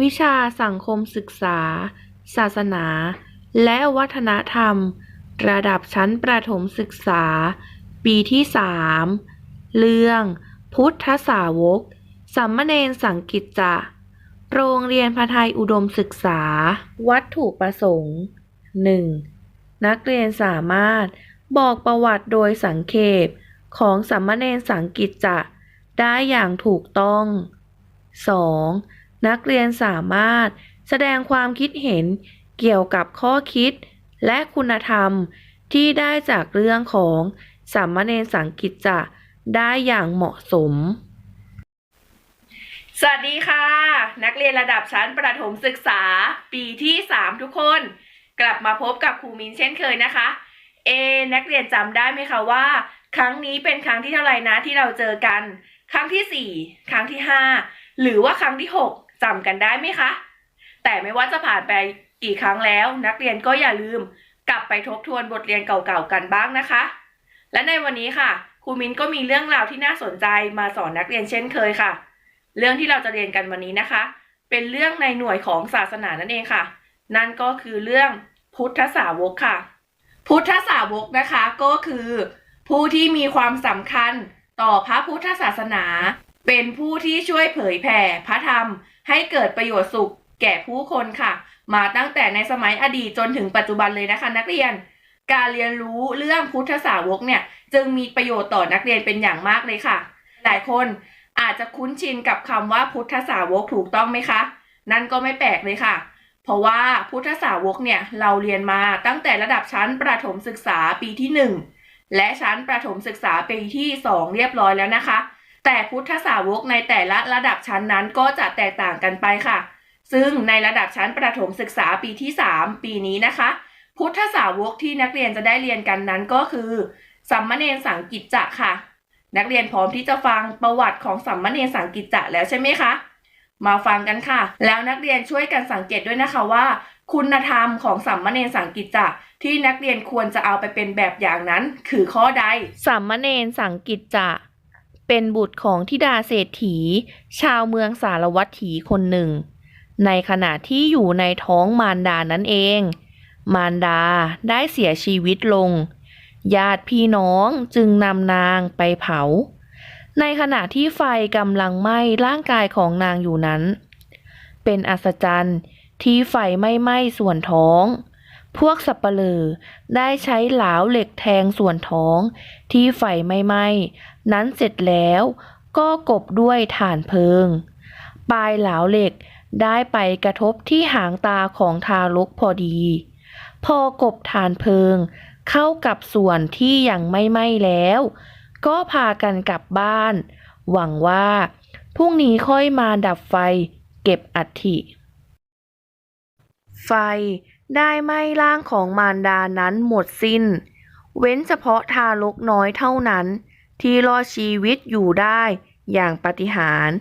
วิชาสังคมศึกษา ศาสนา และวัฒนธรรม ระดับชั้นประถมศึกษา ปีที่3เรื่อง พุทธสาวกสัมมเนรสังกิจจะโรงเรียนพระไทยอุดมศึกษา วัตถุประสงค์ 1. นักเรียนสามารถบอกประวัติโดยสังเขปของสัมมเนรสังกิจจะได้อย่างถูกต้อง 2. นักเรียนสามารถแสดงความคิดเห็นเกี่ยวกับข้อคิด และคุณธรรมที่ได้จากเรื่องของสัมเนรสังกิจจะได้อย่างเหมาะสม สวัสดีค่ะ นักเรียนระดับชั้นประถมศึกษาปีที่ 3 ทุกคน กลับมาพบกับครูมินเช่นเคยนะคะ เอ นักเรียนจำได้ไหมคะว่า ครั้งนี้เป็นครั้งที่เท่าไหร่นะที่เราเจอกัน ครั้งที่ 4 ครั้งที่ 5 หรือว่าครั้งที่ 6 จำกันได้ไหมคะ แต่ไม่ว่าจะผ่านไปกี่ครั้งแล้ว นักเรียนก็อย่าลืมกลับไปทบทวนบทเรียนเก่าๆกันบ้างนะคะ และในวันนี้ค่ะครูมิ้นก็มีเรื่องราวที่น่าสนใจมาสอนนักเรียนเช่นเคยค่ะ เรื่องที่เราจะเรียนกันวันนี้นะคะ เป็นเรื่องในหน่วยของศาสนานั่นเองค่ะ นั่นก็คือเรื่องพุทธสาวกค่ะ พุทธสาวกนะคะก็คือ ผู้ที่มีความสำคัญต่อพระพุทธศาสนา เป็นผู้ที่ช่วยเผยแผ่พระธรรม ให้เกิดประโยชน์สุขแก่ผู้คนค่ะ มาตั้งแต่ในสมัยอดีตจนถึงปัจจุบันเลยนะคะ นักเรียน การเรียนรู้เรื่องพุทธสาวกเนี่ย จึงมีประโยชน์ต่อนักเรียนเป็นอย่างมากเลยค่ะ หลายคนอาจจะคุ้นชินกับคำว่าพุทธสาวกถูกต้องไหมคะ นั่นก็ไม่แปลกเลยค่ะ เพราะว่าพุทธสาวกเนี่ยเราเรียนมาตั้งแต่ระดับชั้นประถมศึกษาปีที่ 1 และชั้นประถมศึกษาปีที่ 2 เรียบร้อยแล้วนะคะ แต่พุทธสาวกในแต่ละระดับชั้นนั้นก็จะแตกต่างกันไปค่ะ ซึ่งในระดับชั้นประถมศึกษาปีที่ 3 ปีนี้นะคะ พุทธสาวกที่นักเรียนจะได้เรียนกันนั้นก็คือสัมมเนสังกิจจะค่ะ นักเรียนพร้อมที่จะฟังประวัติของสัมมเนสังกิจจะแล้วใช่ไหมคะมาฟังกันค่ะ แล้วนักเรียนช่วยกันสังเกตด้วยนะคะว่า คุณธรรมของสัมมเนสังกิจจะที่นักเรียนควรจะเอาไปเป็นแบบอย่างนั้น คือข้อใด สัมมเนสังกิจจะ เป็นบุตรของธิดาเศรษฐี ชาวเมืองสารวัตถีคนหนึ่ง ในขณะที่อยู่ในท้องมารดานั่นเอง มารดาได้เสียชีวิตลง ญาติพี่น้องจึงนำนางไปเผา ในขณะที่ไฟกำลังไหม้ร่างกายของนางอยู่นั้น เป็นอัศจรรย์ที่ไฟไม่ไหม้ส่วนท้อง พวกสับเปลอได้ใช้เหลาเหล็กแทงส่วนท้องที่ไฟไม่ไหม้ นั้นเสร็จแล้วก็กบด้วยถ่านเพิง ปลายเหลาเหล็กได้ไปกระทบที่หางตาของทารกพอดี พอกบถ่านเพิง เข้ากับส่วนที่ยังไม่ไหม้แล้ว ก็พากันกลับบ้าน หวังว่าพรุ่งนี้ค่อยมาดับไฟเก็บอัฐิ ไฟได้ไหม้ร่างของมารดานั้นหมดสิ้น เว้นเฉพาะทารกน้อยเท่านั้น ที่รอดชีวิตอยู่ได้อย่างปาฏิหาริย์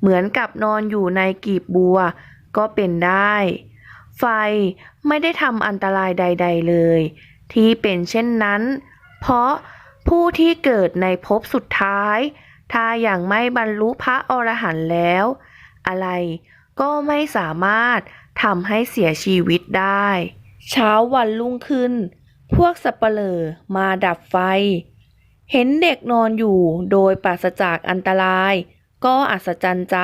เหมือนกับนอนอยู่ในกีบบัวก็เป็นได้ ไฟไม่ได้ทำอันตรายใด ๆเลย ที่เป็นเช่นนั้น เพราะผู้ที่เกิดในภพสุดท้าย ถ้าอย่างไม่บรรลุพระอรหันต์แล้ว อะไรก็ไม่สามารถทำให้เสียชีวิตได้ เช้าวันรุ่งขึ้น พวกสับเปลอมาดับไฟ เห็นเด็กนอนอยู่โดยปราศจากอันตราย ก็อัศจรรย์ใจ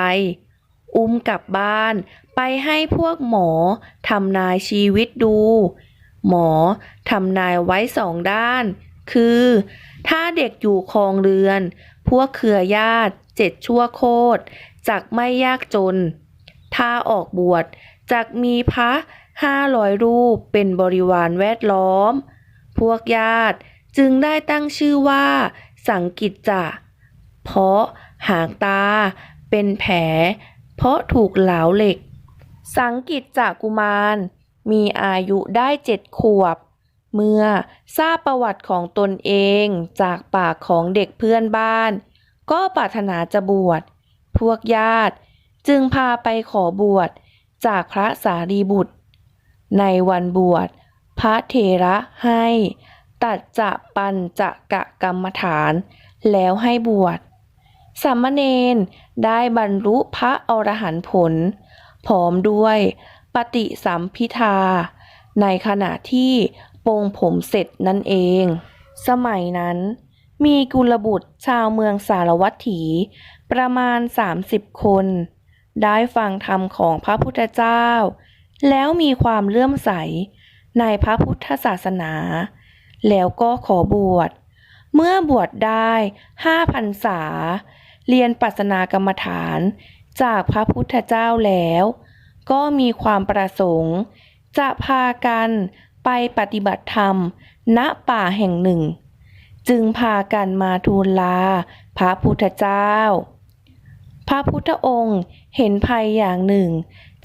อุ้มกลับบ้าน ไปให้พวกหมอทำนายชีวิตดู หมอทำนายไว้สองด้าน คือ ถ้าเด็กอยู่คลองเรือน พวกเครือญาติเจ็ดชั่วโคตรจักไม่ยากจน ถ้าออกบวชจักมีพระห้าร้อยรูปเป็นบริวารแวดล้อม พวกญาติ จึงได้ตั้งชื่อว่า สังกิจจะเพราะหางตาเป็นแผล เพราะถูกเหลาเหล็ก สังกิจจะกุมาร มีอายุได้เจ็ดขวบ เมื่อทราบประวัติของตนเองจากปากของเด็กเพื่อนบ้าน ก็ปรารถนาจะบวช พวกญาติจึงพาไปขอบวชจากพระสารีบุตร ในวันบวช พระเถระให้ ตัดจะปัญจะกะกรรมฐาน แล้วให้บวชสามเณรได้บรรลุพระอรหันต์ผลพร้อมด้วยปฏิสัมพิทา ในขณะที่ปรงผมเสร็จนั่นเอง สมัยนั้น มีกุลบุตรชาวเมืองสารวัตถี ประมาณ 30 คน ได้ฟังธรรมของพระพุทธเจ้า แล้วมีความเลื่อมใสในพระพุทธศาสนา แล้วก็ขอบวช เมื่อบวชได้ห้าพรรษา เรียนปัสนากรรมฐานจากพระพุทธเจ้าแล้ว ก็มีความประสงค์ จะพากันไปปฏิบัติธรรม ณป่าแห่งหนึ่ง จึงพากันมาทูลลาพระพุทธเจ้า พระพุทธองค์เห็นภัยอย่างหนึ่ง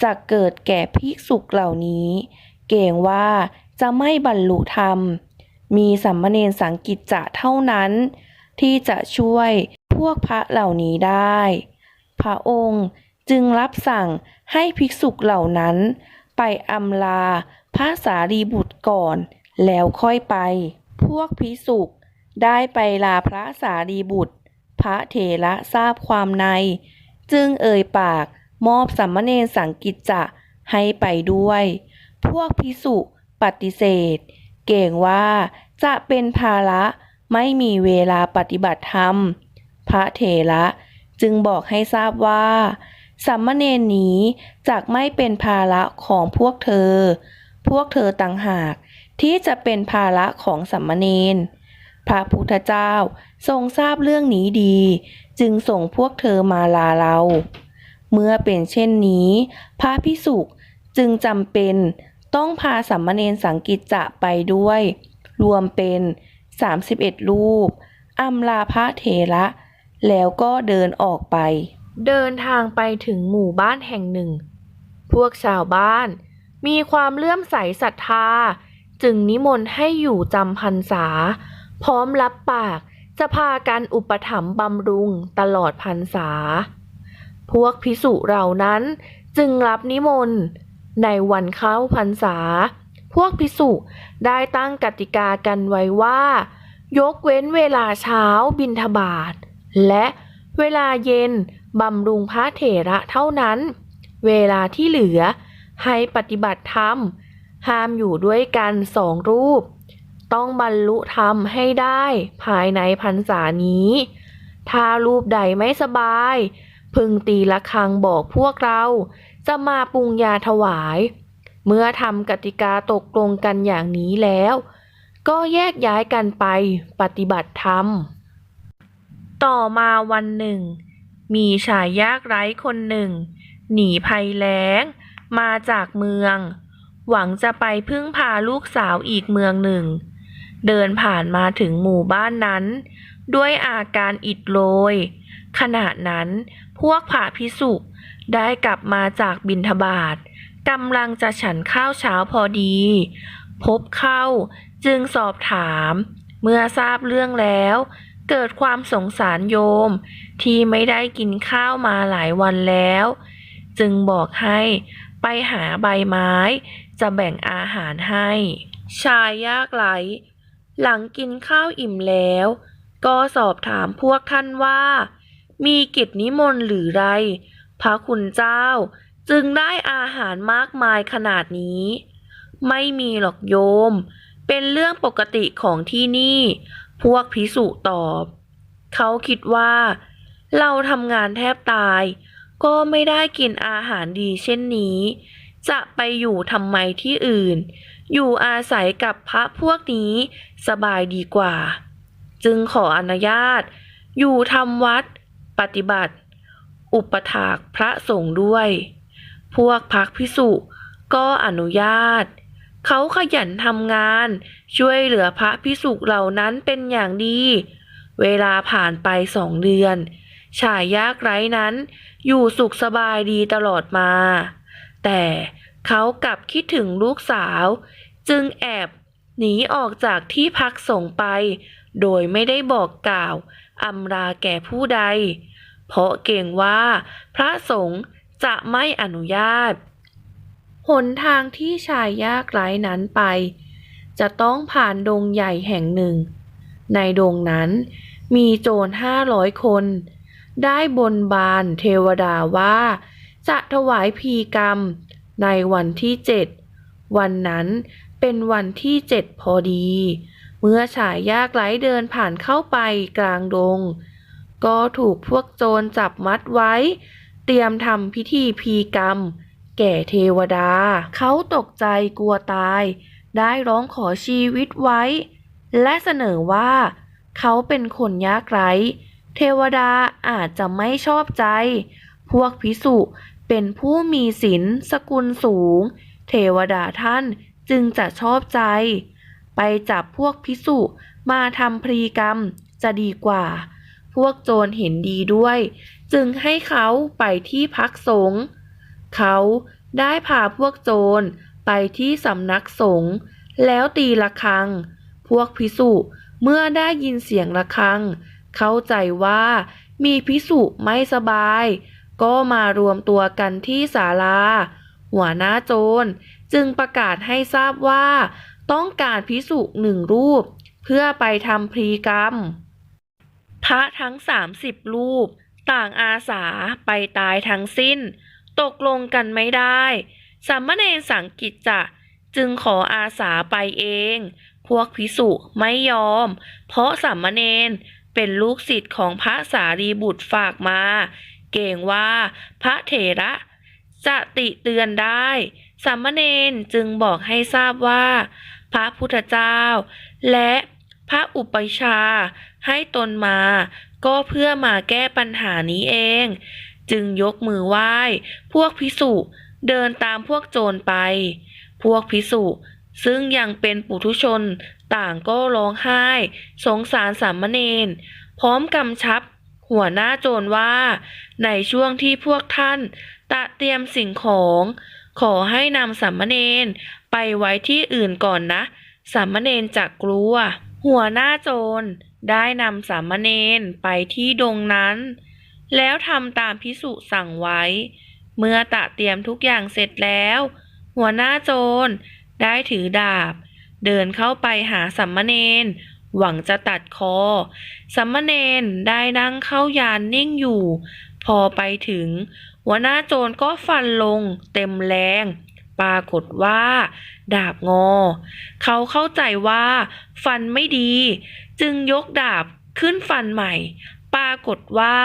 จะเกิดแก่ภิกษุเหล่านี้ เกรงว่าจะไม่บรรลุธรรม มีสัมมเนรสังกิจจะเท่านั้น ที่จะช่วยพวกพระเหล่านี้ได้ พระองค์จึงรับสั่งให้ภิกษุเหล่านั้น ไปอำลาพระสารีบุตรก่อน แล้วค่อยไป พวกภิกษุได้ไปลาพระสารีบุตร พระเถระทราบความใน จึงเอ่ยปากมอบสัมมเนรสังกิจจะให้ไปด้วย พวกภิกษุปฏิเสธ เก่งว่าจะเป็นภาระไม่มีเวลาปฏิบัติธรรม พระเถระจึงบอกให้ทราบว่าสัมมเนนี้จักไม่เป็นภาระของพวกเธอ พวกเธอต่างหากที่จะเป็นภาระของสัมมเนรพระพุทธเจ้าทรงทราบเรื่องนี้ดี จึงส่งพวกเธอมาลาเรา เมื่อเป็นเช่นนี้ พระพิสุจึงจำเป็น ต้องพาสัมมเนรสังกิจจะไปด้วย รวมเป็น 31 รูปอำลาพระเถระ แล้วก็เดินออกไป เดินทางไปถึงหมู่บ้านแห่งหนึ่ง พวกชาวบ้าน มีความเลื่อมใสศรัทธา จึงนิมนต์ให้อยู่จำพรรษา พร้อมรับปากจะพากันอุปถัมภ์บำรุงตลอดพรรษา พวกพิสุเหล่านั้นจึงรับนิมนต์ ในวันเข้าพรรษา พวกพิสุได้ตั้งกติกากันไว้ว่า ยกเว้นเวลาเช้าบินทบาท และเวลาเย็นบำรุงพระเถระเท่านั้น เวลาที่เหลือให้ปฏิบัติธรรม ห้ามอยู่ด้วยกันสองรูป ต้องบรรลุธรรมให้ได้ภายในพรรษานี้ ถ้ารูปใดไม่สบาย พึงตีละครังบอกพวกเรา จะมาปรุงยาถวาย เมื่อทำกติกาตกลงกันอย่างนี้แล้ว ก็แยกย้ายกันไปปฏิบัติธรรม ต่อมาวันหนึ่ง มีชายยากไร้คนหนึ่ง หนีภัยแล้ง มาจากเมือง หวังจะไปพึ่งพาลูกสาวอีกเมืองหนึ่ง เดินผ่านมาถึงหมู่บ้านนั้น ด้วยอาการอิดโรยขณะนั้นพวกผาพิสุ ได้กลับมาจากบินทบาทกำลังจะฉันข้าวเช้าพอดี พบเข้าจึงสอบถาม เมื่อทราบเรื่องแล้ว เกิดความสงสารโยม ที่ไม่ได้กินข้าวมาหลายวันแล้ว จึงบอกให้ไปหาใบไม้ จะแบ่งอาหารให้ ชายยากไร้หลังกินข้าวอิ่มแล้ว ก็สอบถามพวกท่านว่า มีกิจนิมนต์หรือไร พระคุณเจ้าจึงได้อาหารมากมายขนาดนี้ ไม่มีหรอกโยม เป็นเรื่องปกติของที่นี่ พวกพิสุตอบ เขาคิดว่า เราทำงานแทบตาย ก็ไม่ได้กินอาหารดีเช่นนี้ จะไปอยู่ทำไมที่อื่น อยู่อาศัยกับพระพวกนี้สบายดีกว่า จึงขออนุญาต อยู่ทำวัด ปฏิบัติ อุปถากพระสงฆ์ด้วย พวกพักพิสุก็อนุญาต เขาขยันทำงาน ช่วยเหลือพระพิสุเหล่านั้นเป็นอย่างดี เวลาผ่านไปสองเดือน ชายยากไร้นั้น อยู่สุขสบายดีตลอดมา แต่เขากลับคิดถึงลูกสาว จึงแอบหนีออกจากที่พักสงฆ์ไป โดยไม่ได้บอกกล่าวอำลาแก่ผู้ใด เพราะเกรงว่า พระสงฆ์จะไม่อนุญาต หนทางที่ชายยากไร้นั้นไป จะต้องผ่านดงใหญ่แห่งหนึ่ง ในดงนั้นมีโจรห้าร้อยคน ได้บนบานเทวดาว่า จะถวายพีกรรม ในวันที่เจ็ดวันนั้นเป็นวันที่เจ็ดพอดี เมื่อชายยากไร้เดินผ่านเข้าไปกลางดง ก็ถูกพวกโจรจับมัดไว้ เตรียมทำพิธีพีกรรม แก่เทวดา เขาตกใจกลัวตาย ได้ร้องขอชีวิตไว้ และเสนอว่า เขาเป็นคนยากไร้ เทวดาอาจจะไม่ชอบใจ พวกพิสุเป็นผู้มีศีลสกุลสูง เทวดาท่านจึงจะชอบใจ ไปจับพวกพิสุมาทำพรีกรรมจะดีกว่า พวกโจรเห็นดีด้วย จึงให้เขาไปที่พักสงฆ์เขาได้พาพวกโจรไปที่สำนักสงฆ์แล้วตีระฆัง พวกพิสุเมื่อได้ยินเสียงระฆัง เข้าใจว่ามีพิสุไม่สบาย ก็มารวมตัวกันที่ศาลา หัวหน้าโจรจึงประกาศให้ทราบว่า ต้องการพิสุหนึ่งรูป เพื่อไปทำพรีกรรม พระทั้งสามสิบรูป ต่างอาสาไปตายทั้งสิ้น ตกลงกันไม่ได้สามเณรสังกิจจะจึงขออาสาไปเอง พวกพิสุไม่ยอม เพราะสามเณรเป็นลูกศิษย์ของพระสารีบุตรฝากมา เกรงว่าพระเถระจะติเตือนได้สามเณรจึงบอกให้ทราบว่า พระพุทธเจ้า และพระอุปชฌาย์ ให้ตนมา ก็เพื่อมาแก้ปัญหานี้เอง จึงยกมือไหว้ พวกพิสุเดินตามพวกโจรไป พวกพิสุซึ่งยังเป็นปุถุชนต่างก็ร้องไห้ สงสารสามเณรพร้อมกำชับ หัวหน้าโจรว่า ในช่วงที่พวกท่านตะเตรียมสิ่งของ ขอให้นำสามเณรไปไว้ที่อื่นก่อนนะสามเณรจะกลัว หัวหน้าโจร ได้นำสามเณรไปที่ดงนั้น แล้วทำตามพิสุสั่งไว้ เมื่อตะเตรียมทุกอย่างเสร็จแล้ว หัวหน้าโจรได้ถือดาบ เดินเข้าไปหาสัมมเนนหวังจะตัดคอ สัมมเนนได้นั่งเข้ายานนิ่งอยู่ พอไปถึง หัวหน้าโจรก็ฟันลงเต็มแรง ปรากฏว่า ดาบงอ เขาเข้าใจว่า ฟันไม่ดี จึงยกดาบขึ้นฟันใหม่ ปรากฏว่า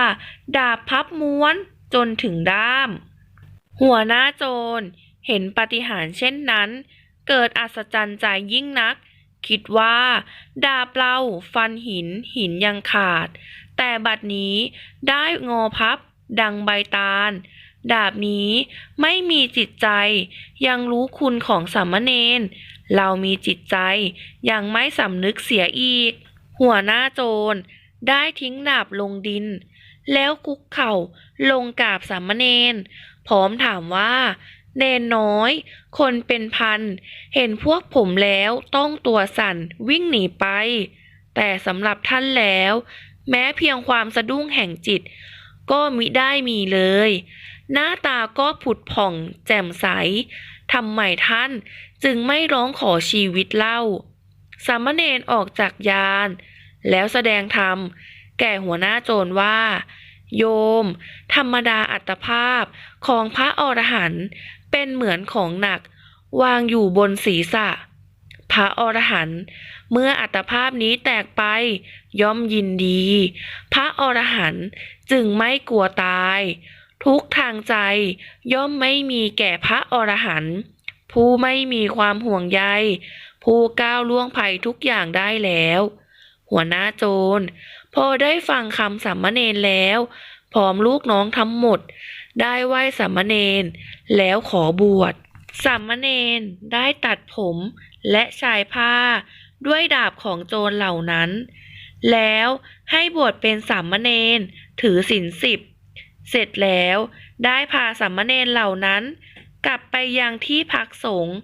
ดาบพับม้วนจนถึงด้าม หัวหน้าโจรเห็นปาฏิหาริเช่นนั้น เกิดอัศจรรย์ใจยิ่งนัก คิดว่า ดาบเราฟันหินหินยังขาด แต่บัดนี้ได้งอพับ ดังใบตาล ดาบนี้ไม่มีจิตใจ ยังรู้คุณของสามเณรเรามีจิตใจ ยังไม่สำนึกเสียอีก หัวหน้าโจร ได้ทิ้งดาบลงดิน แล้วคุกเข่าลงกราบสามเณรพร้อมถามว่าเนนน้อย คนเป็นพัน เห็นพวกผมแล้วต้องตัวสั่นวิ่งหนีไป แต่สำหรับท่านแล้ว แม้เพียงความสะดุ้งแห่งจิต ก็มิได้มีเลย หน้าตาก็ผุดผ่องแจ่มใสทำไมท่านจึงไม่ร้องขอชีวิตเล่า สามเณรออกจากยาน แล้วแสดงธรรม แก่หัวหน้าโจรว่า โยม ธรรมดาอัตภาพของพระอรหันต์เป็นเหมือนของหนัก วางอยู่บนศีรษะ พระอรหันต์เมื่ออัตภาพนี้แตกไป ย่อมยินดี พระอรหันต์จึงไม่กลัวตาย ทุกทางใจย่อมไม่มีแก่พระอรหันต์ผู้ไม่มีความห่วงใย ผู้ก้าวล่วงภัยทุกอย่างได้แล้ว หัวหน้าโจร พอได้ฟังคำสัมมเนรแล้วพร้อมลูกน้องทั้งหมด ได้ไหว้สัมมเนรแล้วขอบวชสัมมเนรได้ตัดผมและชายผ้าด้วยดาบของโจรเหล่านั้น แล้วให้บวชเป็นสัมมเนรถือศีลสิบ เสร็จแล้วได้พาสัมมเนรเหล่านั้น กลับไปยังที่พักสงฆ์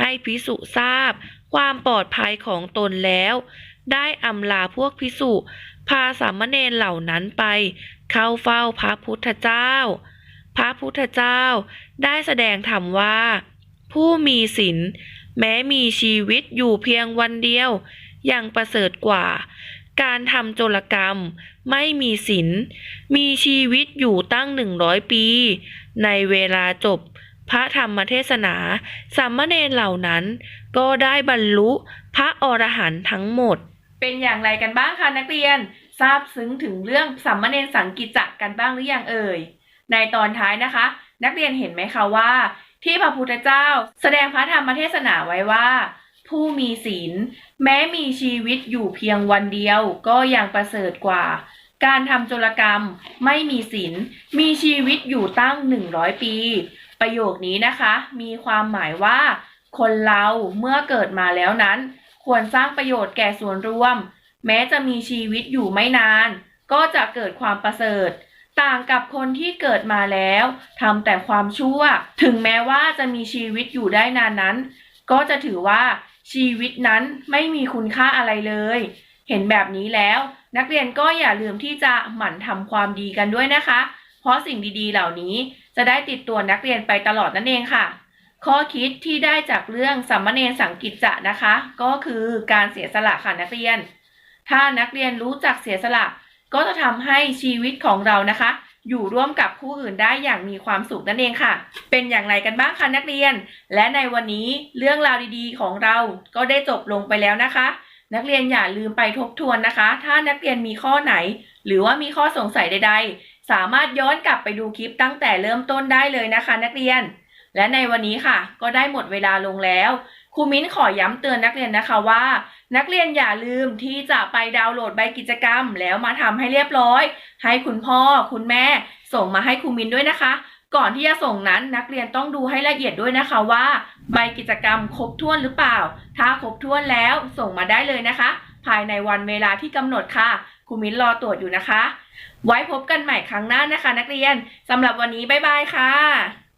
ให้พิสุทราบ ความปลอดภัยของตนแล้ว ได้อำลาพวกพิสุพาสามเณรเหล่านั้นไป เข้าเฝ้าพระพุทธเจ้า พระพุทธเจ้าได้แสดงธรรมว่า ผู้มีศีลแม้มีชีวิตอยู่เพียงวันเดียว ยังประเสริฐกว่า การทำโจรกรรมไม่มีศีลมีชีวิตอยู่ตั้งหนึ่งร้อยปี ในเวลาจบ พระธรรมเทศนา สามเณรเหล่านั้น ก็ได้บรรลุพระอรหันต์ทั้งหมด เป็นอย่างไรกันบ้างคะนักเรียน ทราบซึ้งถึงเรื่องสัมมเนรสังกิจจะกันบ้างหรือยังเอ่ย ในตอนท้ายนะคะ นักเรียนเห็นไหมคะว่า ที่พระพุทธเจ้าแสดงพระธรรมเทศนาไว้ว่า ผู้มีศีล แม้มีชีวิตอยู่เพียงวันเดียวก็ยังประเสริฐกว่าการทำโจรกรรมไม่มีศีลมีชีวิตอยู่ตั้ง 100 ปี ประโยคนี้นะคะ มีความหมายว่า คนเราเมื่อเกิดมาแล้วนั้น ควรสร้างประโยชน์แก่ส่วนรวม แม้จะมีชีวิตอยู่ไม่นาน ก็จะเกิดความประเสริฐ ต่างกับคนที่เกิดมาแล้วทำแต่ความชั่ว ถึงแม้ว่าจะมีชีวิตอยู่ได้นานนั้น ก็จะถือว่าชีวิตนั้นไม่มีคุณค่าอะไรเลย เห็นแบบนี้แล้ว นักเรียนก็อย่าลืมที่จะหมั่นทำความดีกันด้วยนะคะ เพราะสิ่งดีๆเหล่านี้จะได้ติดตัวนักเรียนไปตลอดนั่นเองค่ะ ข้อคิดที่ได้จากเรื่องสัมมเนสังกิจจะนะคะ ก็คือการเสียสละค่ะนักเรียน ถ้านักเรียนรู้จักเสียสละ ก็จะทำให้ชีวิตของเรานะคะ อยู่ร่วมกับผู้อื่นได้อย่างมีความสุขนั่นเองค่ะ เป็นอย่างไรกันบ้างคะนักเรียน และในวันนี้เรื่องราวดีๆ ของเราก็ได้จบลงไปแล้วนะคะนักเรียนอย่าลืมไปทบทวนนะคะ ถ้านักเรียนมีข้อไหน หรือว่ามีข้อสงสัยใด ๆ สามารถย้อนกลับไปดูคลิปตั้งแต่เริ่มต้นได้เลยนะคะ นักเรียน และในวันนี้ค่ะ ก็ได้หมดเวลาลงแล้วครูมิ้นขอย้ำเตือนนักเรียนนะคะว่า นักเรียนอย่าลืมที่จะไปดาวน์โหลดใบกิจกรรม แล้วมาทำให้เรียบร้อย ให้คุณพ่อคุณแม่ ส่งมาให้ครูมิ้นด้วยนะคะ ก่อนที่จะส่งนั้นนักเรียนต้องดูให้ละเอียดด้วยนะคะว่า ใบกิจกรรมครบถ้วนหรือเปล่า ถ้าครบถ้วนแล้วส่งมาได้เลยนะคะ ภายในวันเวลาที่กำหนดค่ะครูมิ้นรอตรวจอยู่นะคะ ไว้พบกันใหม่ครั้งหน้านะคะ นักเรียนสำหรับวันนี้บ๊ายบายค่ะ